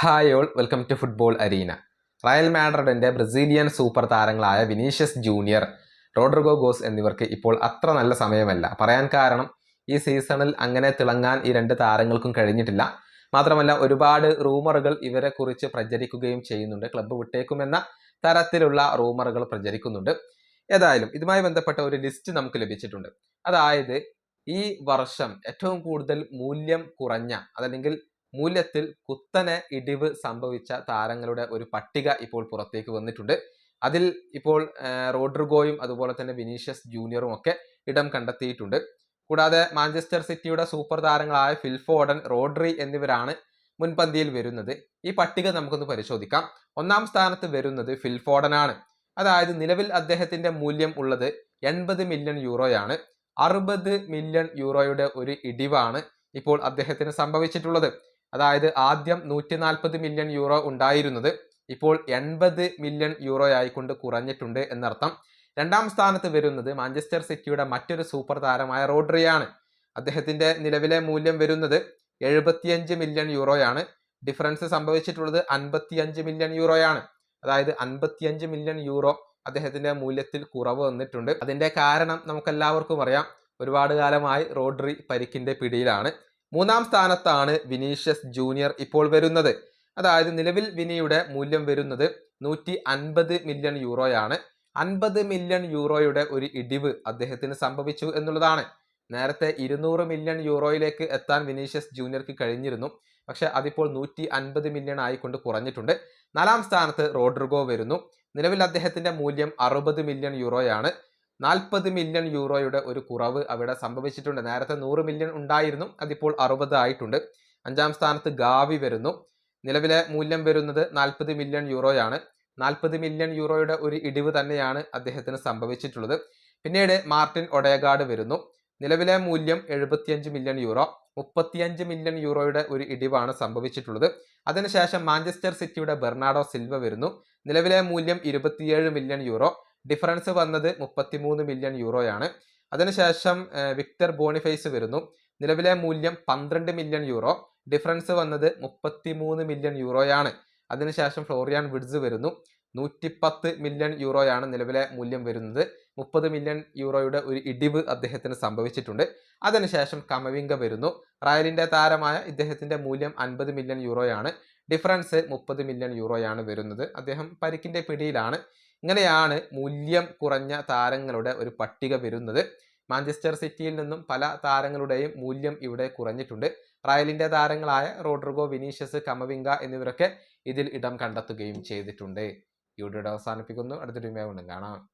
Hi all welcome to football arena. Real മാഡ്രിഡിന്റെ Brazilian super താരങ്ങളായ Vinicius Junior Rodrygo Goes എന്നിവർക്ക് ഇപ്പോൾ അത്ര നല്ല സമയമല്ല. പറയാൻ കാരണം ഈ സീസണിൽ അങ്ങനെ തിളങ്ങാൻ ഈ രണ്ട് താരങ്ങൾക്കും കഴിഞ്ഞിട്ടില്ല. മാത്രമല്ല ഒരുപാട് റൂമറുകൾ ഇവരെ കുറിച്ച് പ്രചരിക്കുകയും ചെയ്യുന്നുണ്ട്. ക്ലബ്ബ് വിട്ടേക്കുമെന്ന തരത്തിലുള്ള റൂമറുകൾ പ്രചരിക്കുന്നുണ്ട്. ഏതായാലും ഇതുമായി ബന്ധപ്പെട്ട ഒരു ലിസ്റ്റ് നമുക്ക് ലഭിച്ചിട്ടുണ്ട്. അതായത് ഈ വർഷം ഏറ്റവും കൂടുതൽ മൂല്യം കുറഞ്ഞ അതല്ലെങ്കിൽ മൂല്യത്തിൽ കുത്തനെ ഇടിവ് സംഭവിച്ച താരങ്ങളുടെ ഒരു പട്ടിക ഇപ്പോൾ പുറത്തേക്ക് വന്നിട്ടുണ്ട്. അതിൽ ഇപ്പോൾ റോഡ്രിഗോയും അതുപോലെ തന്നെ വിനീഷ്യസ് ജൂനിയറും ഒക്കെ ഇടം കണ്ടെത്തിയിട്ടുണ്ട്. കൂടാതെ മാഞ്ചസ്റ്റർ സിറ്റിയുടെ സൂപ്പർ താരങ്ങളായ ഫിൽഫോഡൻ റോഡ്രി എന്നിവരാണ് മുൻപന്തിയിൽ വരുന്നത്. ഈ പട്ടിക നമുക്കൊന്ന് പരിശോധിക്കാം. ഒന്നാം സ്ഥാനത്ത് വരുന്നത് ഫിൽഫോഡനാണ് അതായത് നിലവിൽ അദ്ദേഹത്തിന്റെ മൂല്യം ഉള്ളത് എൺപത് മില്യൺ യൂറോയാണ്. അറുപത് മില്യൺ യൂറോയുടെ ഒരു ഇടിവാണ് ഇപ്പോൾ അദ്ദേഹത്തിന് സംഭവിച്ചിട്ടുള്ളത്. അതായത് ആദ്യം നൂറ്റി നാൽപ്പത് മില്യൺ യൂറോ ഉണ്ടായിരുന്നത് ഇപ്പോൾ എൺപത് മില്യൺ യൂറോ ആയിക്കൊണ്ട് കുറഞ്ഞിട്ടുണ്ട് എന്നർത്ഥം. രണ്ടാം സ്ഥാനത്ത് വരുന്നത് മാഞ്ചസ്റ്റർ സിറ്റിയുടെ മറ്റൊരു സൂപ്പർ താരമായ റോഡ്രിയാണ്. അദ്ദേഹത്തിന്റെ നിലവിലെ മൂല്യം വരുന്നത് എഴുപത്തിയഞ്ച് മില്യൺ യൂറോയാണ് ഡിഫറൻസ് സംഭവിച്ചിട്ടുള്ളത് അൻപത്തിയഞ്ച് മില്യൺ യൂറോയാണ് അതായത് അൻപത്തിയഞ്ച് മില്യൺ യൂറോ അദ്ദേഹത്തിന്റെ മൂല്യത്തിൽ കുറവ് വന്നിട്ടുണ്ട്. അതിന്റെ കാരണം നമുക്കെല്ലാവർക്കും അറിയാം. ഒരുപാട് കാലമായി റോഡ്രി പരിക്കിന്റെ പിടിയിലാണ്. മൂന്നാം സ്ഥാനത്താണ് വിനീഷ്യസ് ജൂനിയർ ഇപ്പോൾ വരുന്നത്. അതായത് നിലവിൽ വിനിയുടെ മൂല്യം വരുന്നത് നൂറ്റി അൻപത് മില്യൺ യൂറോയാണ്. അൻപത് മില്യൺ യൂറോയുടെ ഒരു ഇടിവ് അദ്ദേഹത്തിന് സംഭവിച്ചു എന്നുള്ളതാണ്. നേരത്തെ ഇരുന്നൂറ് മില്യൺ യൂറോയിലേക്ക് എത്താൻ വിനീഷ്യസ് ജൂനിയർക്ക് കഴിഞ്ഞിരുന്നു. പക്ഷെ അതിപ്പോൾ നൂറ്റി അൻപത് മില്യൺ ആയിക്കൊണ്ട് കുറഞ്ഞിട്ടുണ്ട്. നാലാം സ്ഥാനത്ത് റോഡ്രിഗോ വരുന്നു. നിലവിൽ അദ്ദേഹത്തിന്റെ മൂല്യം അറുപത് മില്യൺ യൂറോയാണ്. നാൽപ്പത് മില്യൺ യൂറോയുടെ ഒരു കുറവ് അവിടെ സംഭവിച്ചിട്ടുണ്ട്. നേരത്തെ നൂറ് മില്യൺ ഉണ്ടായിരുന്നു. അതിപ്പോൾ അറുപത് ആയിട്ടുണ്ട്. അഞ്ചാം സ്ഥാനത്ത് ഗാവി വരുന്നു. നിലവിലെ മൂല്യം വരുന്നത് നാൽപ്പത് മില്യൺ യൂറോയാണ്. നാൽപ്പത് മില്യൺ യൂറോയുടെ ഒരു ഇടിവ് തന്നെയാണ് അദ്ദേഹത്തിന് സംഭവിച്ചിട്ടുള്ളത്. പിന്നീട് മാർട്ടിൻ ഒടയഗാഡ് വരുന്നു. നിലവിലെ മൂല്യം എഴുപത്തിയഞ്ച് മില്യൺ യൂറോ. മുപ്പത്തിയഞ്ച് മില്യൺ യൂറോയുടെ ഒരു ഇടിവാണ് സംഭവിച്ചിട്ടുള്ളത്. അതിനുശേഷം മാഞ്ചസ്റ്റർ സിറ്റിയുടെ ബെർണാഡോ സിൽവ വരുന്നു. നിലവിലെ മൂല്യം ഇരുപത്തിയേഴ് മില്യൺ യൂറോ. ഡിഫറൻസ് വന്നത് മുപ്പത്തിമൂന്ന് മില്യൺ യൂറോയാണ്. അതിനുശേഷം വിക്ടർ ബോണിഫൈസ് വരുന്നു. നിലവിലെ മൂല്യം പന്ത്രണ്ട് മില്യൺ യൂറോ. ഡിഫറൻസ് വന്നത് മുപ്പത്തിമൂന്ന് മില്യൺ യൂറോയാണ്. അതിനുശേഷം ഫ്ലോറിയാൻ വിഡ്സ് വരുന്നു. നൂറ്റിപ്പത്ത് മില്യൺ യൂറോയാണ് നിലവിലെ മൂല്യം വരുന്നത്. മുപ്പത് മില്യൺ യൂറോയുടെ ഒരു ഇടിവ് അദ്ദേഹത്തിന് സംഭവിച്ചിട്ടുണ്ട്. അതിനുശേഷം കമവിംഗ വരുന്നു. റയലിന്റെ താരമായ ഇദ്ദേഹത്തിന്റെ മൂല്യം അൻപത് മില്യൺ യൂറോയാണ്. ഡിഫറൻസ് മുപ്പത് മില്യൺ യൂറോയാണ് വരുന്നത്. അദ്ദേഹം പരിക്കിന്റെ പിടിയിലാണ്. ഇങ്ങനെയാണ് മൂല്യം കുറഞ്ഞ താരങ്ങളുടെ ഒരു പട്ടിക വരുന്നത്. മാഞ്ചസ്റ്റർ സിറ്റിയിൽ നിന്നും പല താരങ്ങളുടെയും മൂല്യം ഇവിടെ കുറഞ്ഞിട്ടുണ്ട്. റയലിന്റെ താരങ്ങളായ റോഡ്രിഗോ വിനീഷ്യസ് കമവിംഗ എന്നിവരൊക്കെ ഇതിൽ ഇടം കണ്ടെത്തുകയും ചെയ്തിട്ടുണ്ട്. ഈ അവസാനിപ്പിക്കുന്നു. അടുത്തൊരു കാണാം.